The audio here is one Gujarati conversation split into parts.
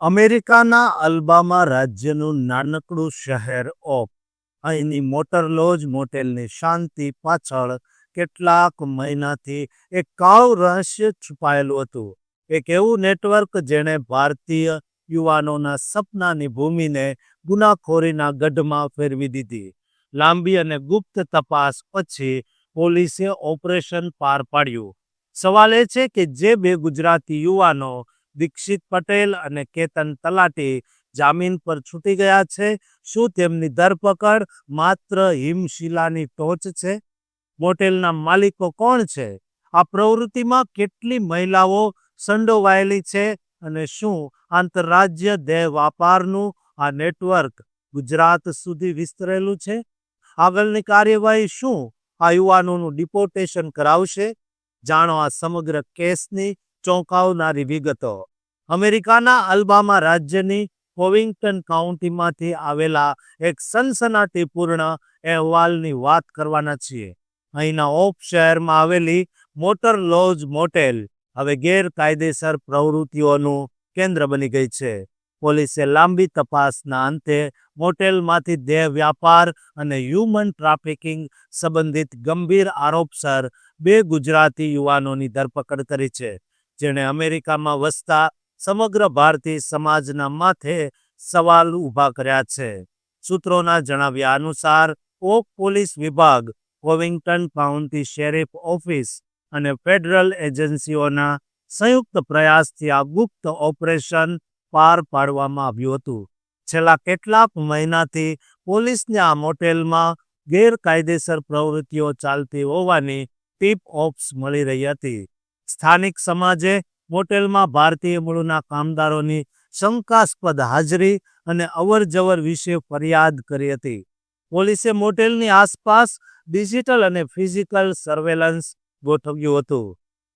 અમેરિકાના અલ્બામા રાજ્યનું નાનકડું શહેર ઓપ અહીંની મોટર લોજ મોટેલની શાંતિ પાછળ કેટલાક મહિનાથી એક કાવ રહસ્ય છુપાયેલું હતું. એક એવું નેટવર્ક જેણે ભારતીય યુવાનોના સપનાની ભૂમિને ગુનાખોરીના ગઢમાં ફેરવી દીધી. લાંબી અને ગુપ્ત તપાસ પછી પોલીસે ઓપરેશન પાર પાડ્યું. સવાલ એ છે કે જે બે ગુજરાતી યુવાનો દીક્ષિત પટેલ અને કેતન તલાટી જામીન પર છૂટી ગયા છે. શું તેમની ધરપકડ માત્ર હિમશિલાની ટોચ છે? મોટેલના માલિકો કોણ છે? આ પ્રવૃત્તિમાં કેટલી મહિલાઓ સંડોવાયેલી છે અને શું આંતરરાજ્ય દેહ વ્યાપારનું આ નેટવર્ક ગુજરાત સુધી વિસ્તરેલું છે? આગળની કાર્યવાહી શું આ યુવાનોનું ડિપોર્ટેશન કરાવશે? જાણો આ સમગ્ર કેસની ચોંકાવનારી વિગતો. અમેરિકાના અલ્બામા રાજ્યની કોવિંગ્ટન કાઉન્ટીમાંથી આવેલા એક સનસનાટીપૂર્ણ અહેવાલની વાત કરવાના છીએ. અહીંના ઓપ શહેરમાં આવેલી મોટર લોજ મોટેલ હવે ગેરકાયદેસર પ્રવૃત્તિઓનું કેન્દ્ર બની ગઈ છે. પોલીસે લાંબી તપાસના અંતે મોટેલમાંથી દેહ વ્યાપાર અને હ્યુમન ટ્રાફિકિંગ સંબંધિત ગંભીર આરોપસર બે ગુજરાતી યુવાનોની ધરપકડ કરી છે. જેણે અમેરિકામાં વસતા સમગ્ર ભારતીય સમાજના માથે સવાલ ઊભા કર્યા છે. સૂત્રોના જણાવ્યા અનુસાર, ઓક પોલીસ વિભાગ, કોવિંગ્ટન કાઉન્ટી શેરીફ ઓફિસ અને ફેડરલ એજન્સીઓના સંયુક્ત પ્રયાસથી આ ગુપ્ત ઓપરેશન પાર પાડવામાં આવ્યું હતું. છેલ્લા કેટલાક મહિનાથી પોલીસને આ મોટેલમાં ગેરકાયદેસર પ્રવૃત્તિઓ ચાલતી હોવાની ટીપ ઓપ્સ મળી રહી હતી. સ્થાનિક સમાજે મોટેલમાં ભારતીય મૂળના કામદારોની શંકાસ્પદ હાજરી અને અવરજવર વિશે ફરિયાદ કરી હતી. પોલીસે મોટેલની આસપાસ ડિજિટલ અને ફિઝિકલ સર્વેલન્સ ગોઠવ્યું હતું.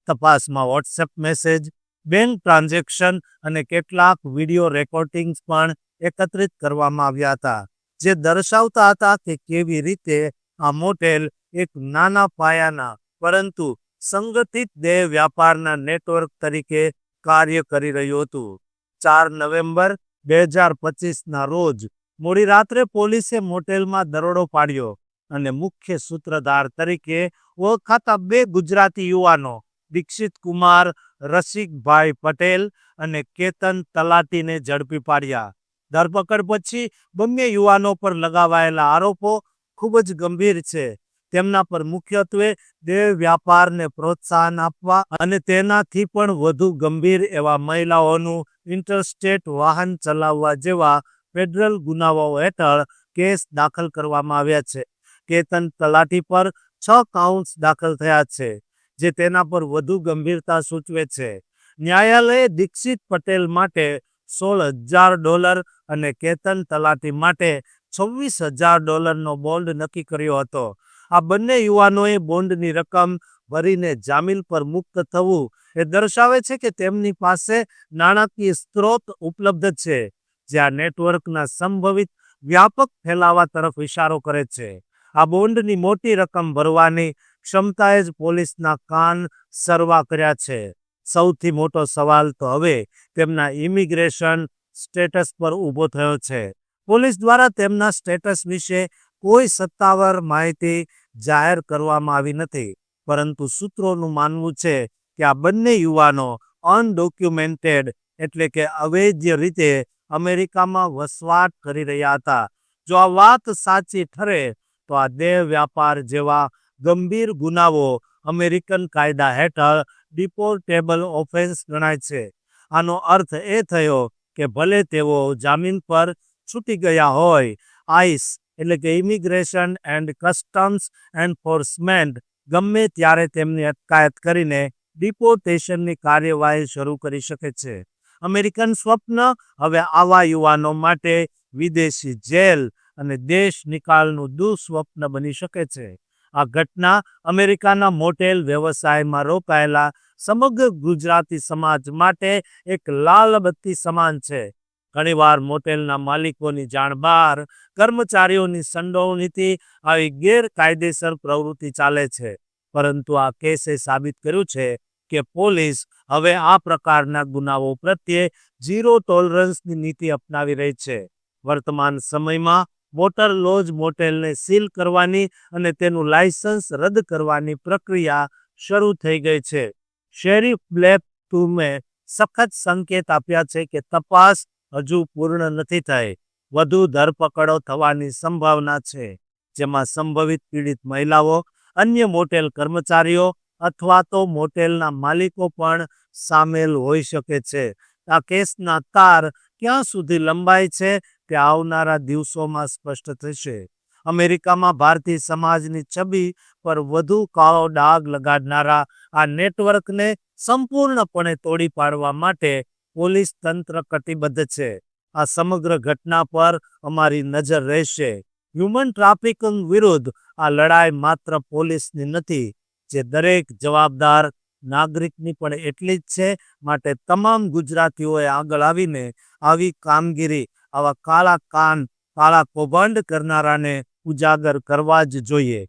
તપાસમાં વોટ્સએપ મેસેજ, બેંક ટ્રાન્ઝેક્શન અને કેટલાક વીડિયો રેકોર્ડિંગ્સ પણ એકત્રિત કરવામાં આવ્યા હતા, જે દર્શાવતા હતા કે કેવી રીતે આ મોટેલ એક નાના પાયાના પરંતુ સંગઠિત દેહ વ્યાપારના નેટવર્ક તરીકે કાર્ય કરી રહ્યું હતું. ચાર નવેમ્બર બે હજાર પચીસના રોજ મોડી રાત્રે પોલીસે મોટેલમાં દરોડો પાડ્યો અને મુખ્ય સૂત્રધાર તરીકે ઓળખાતા બે ગુજરાતી યુવાનો, દીક્ષિત કુમાર, રસિકભાઈ પટેલ અને કેતન તલાટીને ઝડપી પાડ્યા. ધરપકડ પછી બંને યુવાનો પર લગાવાયેલા આરોપો ખૂબ જ ગંભીર છે. તેમના પર મુખ્યત્વે દેહ વ્યાપારને પ્રોત્સાહન આપવા અને તેનાથી પણ વધુ ગંભીર એવા મહિલાઓનું ઇન્ટરસ્ટેટ વાહન ચલાવવા જેવા ફેડરલ ગુનાઓ હેઠળ કેસ દાખલ કરવામાં આવ્યા છે. કેતન તલાટી પર છ કાઉન્ટ્સ દાખલ થયા છે, જે તેના પર વધુ ગંભીરતા સૂચવે છે. ન્યાયાલયે દીક્ષિત પટેલ માટે સોળ હજાર ડોલર અને કેતન તલાટી માટે છવ્વીસ હજાર ડોલરનો બોન્ડ નક્કી કર્યો હતો. આ બંને યુવાનોએ બોન્ડની રકમ ભરીને જામીન પર મુક્ત થવું એ દર્શાવે છે કે તેમની પાસે નાણાકીય સ્ત્રોત ઉપલબ્ધ છે, જે આ નેટવર્કના સંભવિત વ્યાપક ફેલાવા તરફ ઇશારો કરે છે. આ બોન્ડની મોટી રકમ ભરવાની ક્ષમતાએ જ પોલીસના કાન સરવા કર્યા છે. સૌથી મોટો સવાલ તો હવે તેમના ઇમિગ્રેશન સ્ટેટસ પર ઊભો થયો છે. પોલીસ દ્વારા તેમના સ્ટેટસ વિશે કોઈ સત્તાવાર માહિતી જાહેર કરવામાં આવી નથી. પરંતુ સૂત્રોનું માનવું છે કે આ બંને યુવાનો અનડોક્યુમેન્ટેડ, એટલે કે અવૈધ રીતે અમેરિકામાં વસવાટ કરી રહ્યા હતા. જો આ વાત સાચી ઠરે, તો આ દેહ વ્યાપાર જેવા ગંભીર ગુનાઓ અમેરિકન કાયદા હેઠળ ડિપોર્ટેબલ ઓફેન્સ ગણાય છે. આનો અર્થ એ થયો કે ભલે તેઓ જામીન પર છૂટી ગયા હોય, આઈસ એટલે કે ઇમિગ્રેશન એન્ડ કસ્ટમ્સ એન્ફોર્સમેન્ટ ગમે ત્યારે તેમની અટકાયત કરીને ડિપોર્ટેશનની કાર્યવાહી શરૂ કરી શકે છે. અમેરિકન સ્વપ્ન હવે આવા યુવાનો માટે વિદેશી જેલ અને દેશ નિકાલનું દુઃસ્વપ્ન બની શકે છે. આ ઘટના અમેરિકાના મોટેલ વ્યવસાયમાં રોકાયેલા સમગ્ર ગુજરાતી સમાજ માટે એક લાલબત્તી સમાન છે. ઘણીવાર મોટેલના માલિકોની જાણ બહાર કર્મચારીઓની સંડોવણીથી આવી ગેરકાયદેસર પ્રવૃત્તિ ચાલે છે. પરંતુ આ કેસે સાબિત કર્યું છે કે પોલીસ હવે આ પ્રકારના ગુનાઓ પ્રત્યે ઝીરો ટોલરન્સની નીતિ અપનાવી રહી છે. વર્તમાન સમયમાં મોટર લોજ મોટેલને સીલ કરવાની અને તેનું લાયસન્સ રદ કરવાની પ્રક્રિયા શરૂ થઈ ગઈ છે. શેરીફ બ્લેક ટુમે સખત સંકેત આપ્યા છે કે તપાસ હજુ પૂર્ણ નથી થઈ વધુ ધરપકડો થવાની સંભાવના છે. જેમાં સંભવિત પીડિત મહિલાઓ, અન્ય મોટેલ કર્મચારીઓ અથવા તો મોટેલના માલિકો પણ સામેલ હોઈ શકે છે. આ કેસના તાર ક્યાં સુધી લંબાય છે તે આવનારા દિવસોમાં સ્પષ્ટ થશે. અમેરિકામાં ભારતીય સમાજની છબી પર વધુ કાળો ડાઘ લગાડનારા આ નેટવર્કને સંપૂર્ણપણે તોડી પાડવા માટે પોલીસ તંત્ર કટિબદ્ધ છે. આ સમગ્ર ઘટના પર અમારી નજર રહેશે. હ્યુમન ટ્રાફિકિંગ વિરુદ્ધ આ લડાઈ માત્ર પોલીસની નથી, જે દરેક જવાબદાર નાગરિકની પણ એટલી જ છે. માટે તમામ ગુજરાતીઓએ આગળ આવીને આવી કામગીરી, આવા કાળા કાન, કાળા કૌભાંડ કરનારાને ઉજાગર કરવા જ જોઈએ.